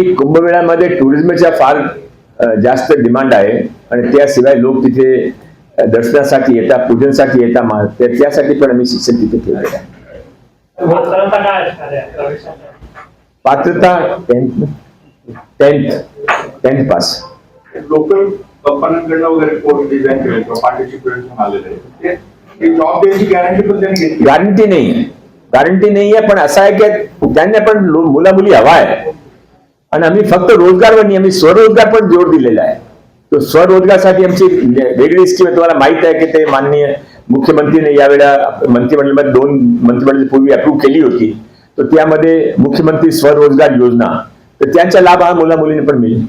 ही कुंभमेळ्यामध्ये टुरिझमच्या फार जास्त डिमांड आहे आणि त्याशिवाय लोक तिथे दर्शनासाठी येतात पूजनसाठी येतात त्यासाठी पण आम्ही शिक्षण तिथे आहे. प्रवेशासाठी? पात्रता tenth tenth tenth pass local कंपन्यांकडनं वगैरे कोर्स डिझाईन केले किंवा पार्टिसिपेट आलेले ते- ते जॉब द्यायची गॅरंटी पण त्यांनी घेतली. गॅरंटी नाही. आहे गॅरंटी नाही आहे पण असं आहे की त्यांना पण लो- मुलामुली हवा आहे. आणि आम्ही फक्त रोजगारवर नाही आम्ही स्वरोजगार पण जोर दिलेला आहे. तो स्वरोजगारसाठी आमची वेगळी स्कीम आहे. तुम्हाला माहीत आहे की ते माननीय मुख्यमंत्रीने यावेळेला मंत्रिमंडळामध्ये दोन मंत्रिमंडळापूर्वी अप्रूव्ह केली होती. तर त्यामध्ये मुख्यमंत्री स्वरोजगार योजना तर त्यांचा लाभ हा मुला मुलींना पण मिळेल.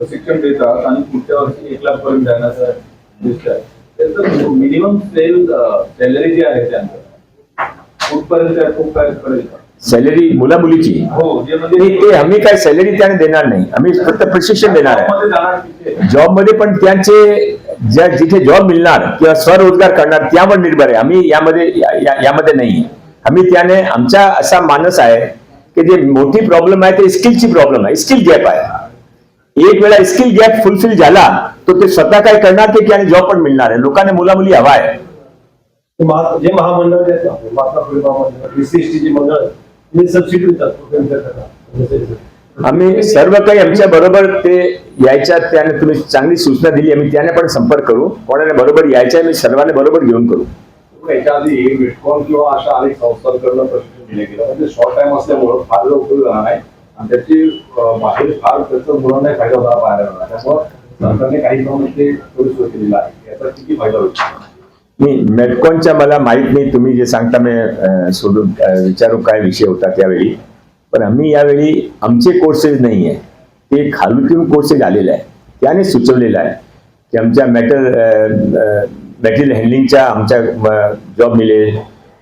प्रशिक्षण देतात आणि पुढच्या वर्षी एक लाख पर्यंत जाण्याचा उद्दिष्ट आहे त्याचं मिनिमम सेल सॅलरी जी आहे त्यांचं कुठपर्यंत आहे? खूप काय पर्यंत? सॅलरी मुला मुलीची हो जे नाही, म्हणजे ते आम्ही काय सॅलरी त्याने देणार नाही. आम्ही फक्त प्रशिक्षण देणार आहे. जॉबमध्ये पण त्यांचे ज्या जिथे जॉब मिळणार किंवा स्वरोजगार करणार त्यावर निर्भर आहे. आम्ही यामध्ये यामध्ये नाही. आम्ही त्याने आमचा असा मानस आहे की जे मोठी प्रॉब्लेम आहे ते स्किलची प्रॉब्लेम आहे. स्किल गॅप आहे. एक वेळा स्किल गॅप फुलफिल झाला तर ते स्वतः काय करणार ते त्याने जॉब पण मिळणार आहे. लोकांना मुला मुली हवा आहे. ते जे महामंडळ जी मंडळ आम्ही सर्व काही आमच्या बरोबर ते यायच्या त्याने तुम्ही चांगली सूचना दिली आम्ही त्याने पण संपर्क करू. कोणाला बरोबर यायच्या आम्ही सर्वांना बरोबर घेऊन करू. याच्या आधी मिटकॉन किंवा अशा अनेक संस्थांकडनं प्रशिक्षण दिले गेलं. म्हणजे शॉर्ट टाइम असल्यामुळं फार उपयोग झाला नाही. आणि त्याची बाहेर फार त्याचा मुलांना फायदा होणार पाहायला मिळाला त्यामुळं सरकारने काही प्रमाणात ते थोडी सोय केलेलं आहे. याचा किती फायदा होईल? मी मेटकॉनच्या मला माहीत नाही तुम्ही जे सांगता मी सोडून विचारू काय विषय होता त्यावेळी. पण आम्ही यावेळी आमचे कोर्सेस नाही आहे ते खालून कोर्सेस आलेले आहे त्याने सुचवलेलं आहे की आमच्या मेटल मटेरियल हँडलिंगच्या आमच्या जॉब मिळेल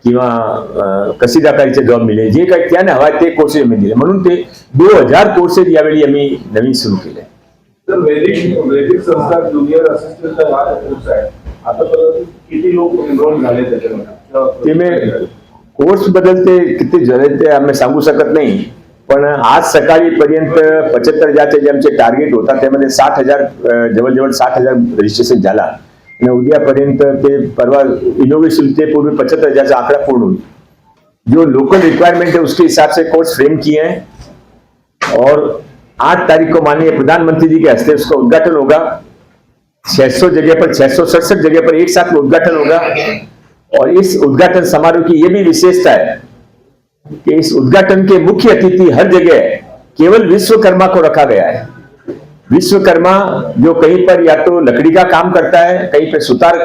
किंवा कशी कसीदाकारीचे जॉब मिळेल जे काय त्याने हवा ते कोर्सेस आम्ही दिले. म्हणून ते दोन हजार कोर्सेस यावेळी आम्ही नवीन सुरू केले. कोर्स आतापर्यंत किती झाले ते आम्ही सांगू शकत नाही. पण आज सकाळी पर्यंत पचहत्तर हजारचे जे आमचे टार्गेट होता, त्यामध्ये साठ हज़ार जवळजवळ साठ हज़ार रजिस्ट्रेशन झाला. आणि उद्यापर्यंत ते परवा इनोव्हेशन ते पूर्वी पचहत्तर हजारचा आंकड़ा पूर्ण हुई जो लोकल रिक्वायरमेंट है उसके हिसाब से कोर्स फ्रेम किए हैं. और आठ तारीख को माननीय प्रधानमंत्री जी के हस्ते उसका उद्घाटन होगा. 600 जगह पर, छह सौ सड़सठ जगह पर एक साथ उद्घाटन होगा। और इस उद्घाटन समारोह की यह भी विशेषता है कि इस उद्घाटन के मुख्य अतिथि हर जगह केवल विश्वकर्मा को रखा गया है। विश्वकर्मा जो कहीं पर या तो लकड़ी का काम करता है, कहीं पे सुतार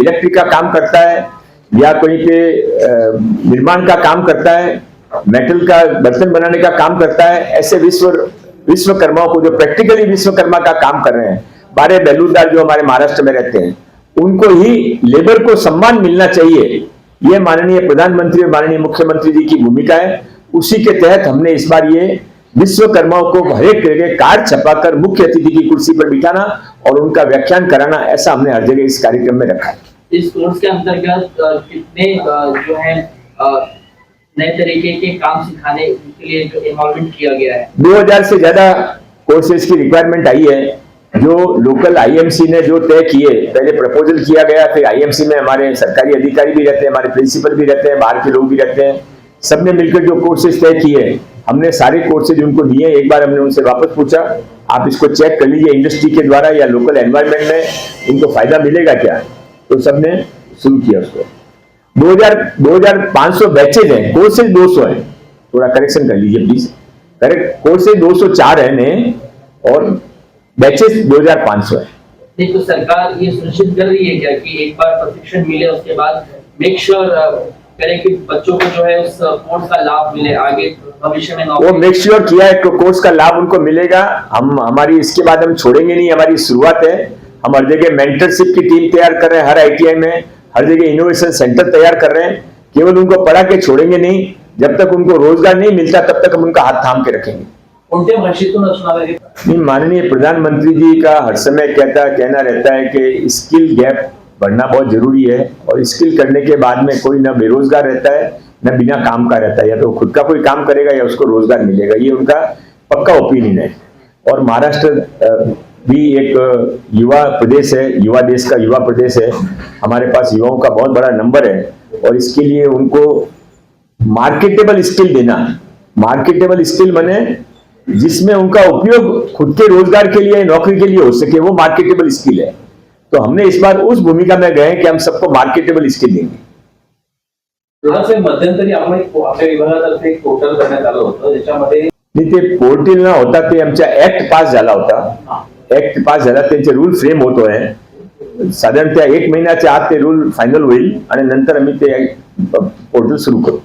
इलेक्ट्रिक का काम करता है, या कहीं पे निर्माण का काम करता है, मेटल का, बर्तन बनाने का काम करता है, ऐसे विश्व, विश्वकर्माओं को जो प्रैक्टिकली विश्वकर्मा का काम कर रहे हैं बारह बेलूदार जो हमारे महाराष्ट्र में रहते हैं उनको ही लेबर को सम्मान मिलना चाहिए। ये माननीय प्रधानमंत्री और माननीय मुख्यमंत्री जी की भूमिका है। उसी के तहत हमने इस बार ये विश्वकर्माओं को हर एक जगह कार्ड छपाकर मुख्य अतिथि की कुर्सी पर बिठाना और उनका व्याख्यान कराना ऐसा हमने हर जगह इस कार्यक्रम में रखा है। इस कोर्स के अंतर्गत कितने जो है नए तरीके के काम सिखाने के लिए जो इन्वॉल्वमेंट किया गया है? 2000 से ज़्यादा कोर्सेज की रिक्वायरमेंट आई है। जो लोकल आईएमसी ने जो तय किए, पहले प्रपोजल किया गया, फिर आईएमसी में हमारे सरकारी अधिकारी भी रहते हैं, हमारे प्रिंसिपल भी रहते हैं, बाहर के लोग भी रहते हैं, सबने मिलकर जो कोर्सेज तय किए, हमने सारे कोर्सेज उनको दिए, एक बार हमने उनसे वापस पूछा, आप इसको चेक कर लीजिए इंडस्ट्री के द्वारा या लोकल एनवायरमेंट में, उनको फ़ायदा मिलेगा क्या? तो सबने शुरू किया उसको। 2000 2500 बैचेज हैं कोर्सेज 200 है। थोड़ा करेक्शन कर लीजिए प्लीज़ करेक्ट कोर्सेज 204 है, ने, और बैचेस 2500 है। तो सरकार ये सुनिश्चित कर रही है क्या कि एक बार प्रशिक्षण मिले उसके बाद मेक श्योर करें कि बच्चों को जो है उस कोर्स का लाभ मिले आगे भविष्य में वो मेक श्योर किया है कोर्स का लाभ उनको मिलेगा। हम हमारी इसके बाद हम छोड़ेंगे नहीं हमारी शुरुआत है। हम हर जगह मेंटरशिप की टीम तैयार कर रहे हैं हर आईटीआई में। हर जगह इनोवेशन सेंटर तैयार कर रहे हैं। केवल उनको पढ़ा के छोड़ेंगे नहीं जब तक उनको रोज़गार नहीं मिलता तब तक हम उनका हाथ थाम के रखेंगे। कोणत्या माननीय प्रधानमंत्री जी का हर समय कहता, कहना रहता है कि स्किल गैप बढ़ना बहुत ज़रूरी है और स्किल करने के बाद में कोई ना बेरोजगार रहता है, न बिना काम का रहता है। या तो खुद का कोई काम करेगा या उसको रोज़गार मिलेगा। ये उनका पक्का ओपिनियन है। और महाराष्ट्र भी एक युवा प्रदेश है, युवा देश का युवा प्रदेश है। हमारे पास युवाओं का बहुत बड़ा नंबर है। और इसके लिए उनको मार्केटेबल स्किल देना। मार्केटेबल स्किल माने जिसमें उनका उपयोग खुद के रोज़गार के लिए नौकरी के लिए हो सके वो मार्केटेबल स्किल है। तो हमने इस बार उस भूमिका में गए कि हम सबको मार्केटेबल स्किल देंगे। मध्यंतरी आम्ही आपल्या विभागातर्फे एक पोर्टल करण्यात आलं होतं ज्याच्यामध्ये नाही ते पोर्टल न होता ते आमच्या ऍक्ट पास झाला होता. ऍक्ट पास झाला त्यांचे रूल फ्रेम होतो आहे. साधारण त्या एक महिन्याच्या आत ते रूल फायनल होईल आणि नंतर आम्ही ते पोर्टल सुरू करू